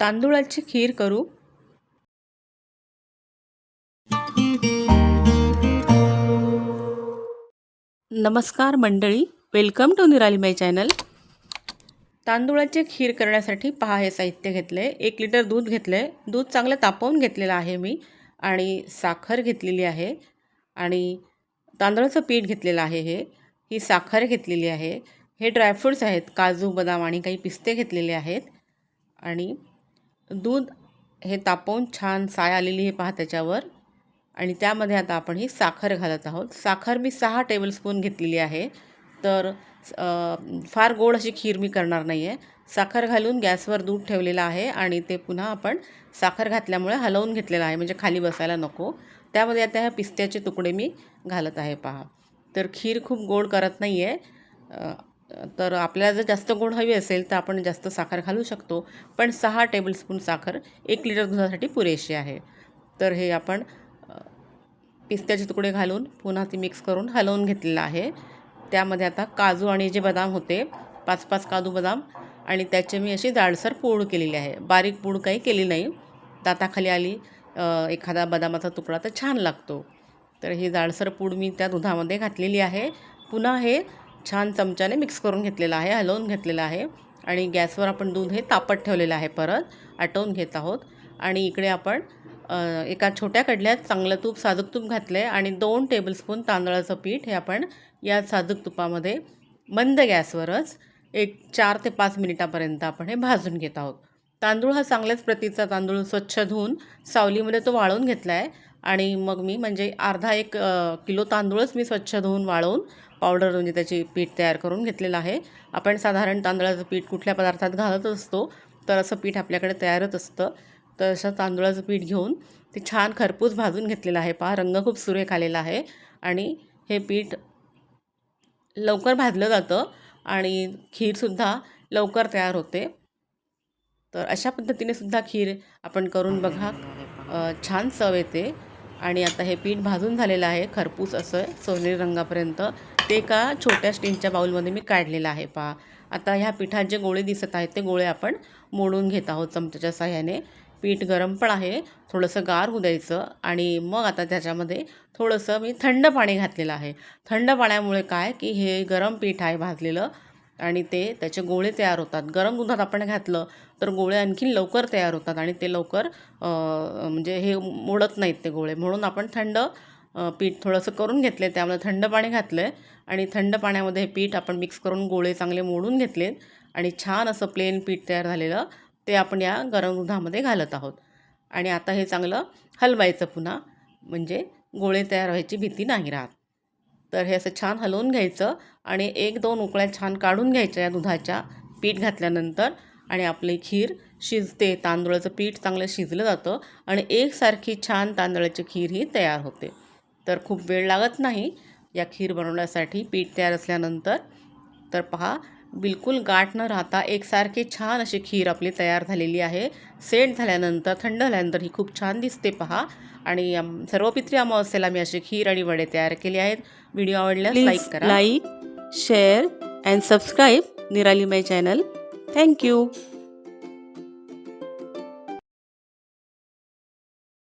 तांदूळाची खीर करू? नमस्कार मंडळी वेलकम टू निराली माय चॅनल तांदूळाची खीर करण्यासाठी पहा हे साहित्य घेतले. एक लिटर दूध घेतले. दूध चांगलं तापवून घेतलेलं आहे मी आणि साखर घेतलेली आहे आणि तांदळाचं पीठ घेतलेलं आहे हे. ही साखर घेतलेली आहे. हे ड्रायफ्रूट्स आहेत. काजू बदाम आणि काही पिस्ते घेतलेले आहेत आणि दूध हे तापवून छान साय आलेली आहे पहा त्याच्यावर. आणि त्यामध्ये आता आपण ही साखर घालत आहोत. साखर मी सहा टेबलस्पून घेतलेली आहे. तर फार गोड अशी खीर मी करणार नाही आहे साखर घालून गॅसवर दूध ठेवलेलं आहे आणि ते पुन्हा आपण साखर घातल्यामुळे हलवून घेतलेलं आहे. म्हणजे खाली बसायला नको. त्यामध्ये आता ह्या पिस्त्याचे तुकडे मी घालत आहे पहा. तर खीर खूप गोड करत नाही आहे तर आपल्याला जर जास्त गोड हवी असेल तर आपण जास्त साखर घालू शकतो. पण सहा टेबलस्पून साखर एक लिटर दुधासाठी पुरेशी आहे. तर हे आपण पिस्त्याचे तुकडे घालून पुन्हा ती मिक्स करून हलवून घेतलेलं आहे. त्यामध्ये आता काजू आणि जे बदाम होते पाच पाच काजू बदाम आणि त्याचे मी अशी जाडसर पूड केलेली आहे. बारीक पूड काही केली नाही. दाताखाली आली एखादा बदामाचा तुकडा तर छान लागतो. तर ही जाडसर पूड मी त्या दुधामध्ये घातलेली आहे. पुन्हा हे छान चमच्याने मिक्स करून घेतलेलं आहे हलवून घेतलेलं आहे. आणि गॅसवर आपण दूध हे तापत ठेवलेलं आहे परत आटवून घेत आहोत. आणि इकडे आपण एका छोट्या कडल्यात चांगलं तूप साजूक तूप घातलं आहे आणि दोन टेबलस्पून तांदळाचं पीठ हे आपण या साजूक तुपामध्ये मंद गॅसवरच एक चार ते पाच मिनिटापर्यंत आपण हे भाजून घेत आहोत. तांदूळ हा चांगल्याच प्रतीचा तांदूळ स्वच्छ धुवून सावलीमध्ये तो वाळवून घेतला आहे आणि मग मी म्हणजे अर्धा एक किलो तांदूळच मी स्वच्छ धुवून वाळवून पावडर म्हणजे त्याची पीठ तयार करून घेतलेलं आहे. आपण साधारण तांदळाचं पीठ कुठल्या पदार्थात घालत असतो तर असं पीठ आपल्याकडे तयारच असतं. तर असं तांदूळाचं पीठ घेऊन ते छान खरपूस भाजून घेतलेलं आहे. पहा रंग खूप सुरेख आलेला आहे आणि हे पीठ लवकर भाजलं जातं आणि खीरसुद्धा लवकर तयार होते. तर अशा पद्धतीने सुद्धा खीर आपण करून बघा. छान चव येते. आणि आता हे पीठ भाजून झालेलं आहे खरपूस असं सोनेरी रंगापर्यंत. ते एका छोट्या स्टीलच्या बाऊलमध्ये मी काढलेलं आहे पहा. आता ह्या पिठात जे गोळे दिसत आहेत ते गोळे आपण मोडून घेत आहोत चमच्याच्या साह्याने. पीठ गरम पण आहे थोडंसं गार होऊ द्यायचं आणि मग आता त्याच्यामध्ये थोडंसं मी थंड पाणी घातलेलं आहे. थंड पाण्यामुळे काय की हे गरम पीठ आहे भाजलेलं आणि ते त्याचे गोळे तयार होतात. गरम दुधात आपण घातलं तर गोळे आणखीन लवकर तयार होतात आणि ते लवकर म्हणजे हे मोडत नाहीत ते गोळे. म्हणून आपण थंड पीठ थोडंसं करून घेतले त्यामध्ये थंड पाणी घातलं आहे आणि थंड पाण्यामध्ये हे पीठ आपण मिक्स करून गोळे चांगले मोडून घेतलेत आणि छान असं प्लेन पीठ तयार झालेलं ते आपण या गरम दुधामध्ये घालत आहोत. आणि आता हे चांगलं हलवायचं पुन्हा. म्हणजे गोळे तयार व्हायची भीती नाही राहत. तर हे असं छान हलवून घ्यायचं आणि एक दोन उकळ्या छान काढून घ्यायच्या या दुधाच्या पीठ घातल्यानंतर आणि आपली खीर शिजते तांदूळाचं पीठ चांगलं शिजलं जातं आणि एकसारखी छान तांदळाची खीर ही तयार होते. तर खूप वेळ लागत नाही या खीर बनवण्यासाठी पीठ तयार असल्यानंतर. तर पहा बिलकुल गाठ न राहता एकसारखी छान अशी खीर आपली तयार झालेली आहे. सेट झाल्यानंतर थंड झाल्यानंतर ही खूप छान दिसते पहा. आणि सर्व पित्री अमावस्येला मी अशी खीर आणि वडे तयार केले आहेत. व्हिडिओ आवडल्यास लाईक करा. लाईक शेअर अँड सबस्क्राईब निराली माय चॅनल थँक्यू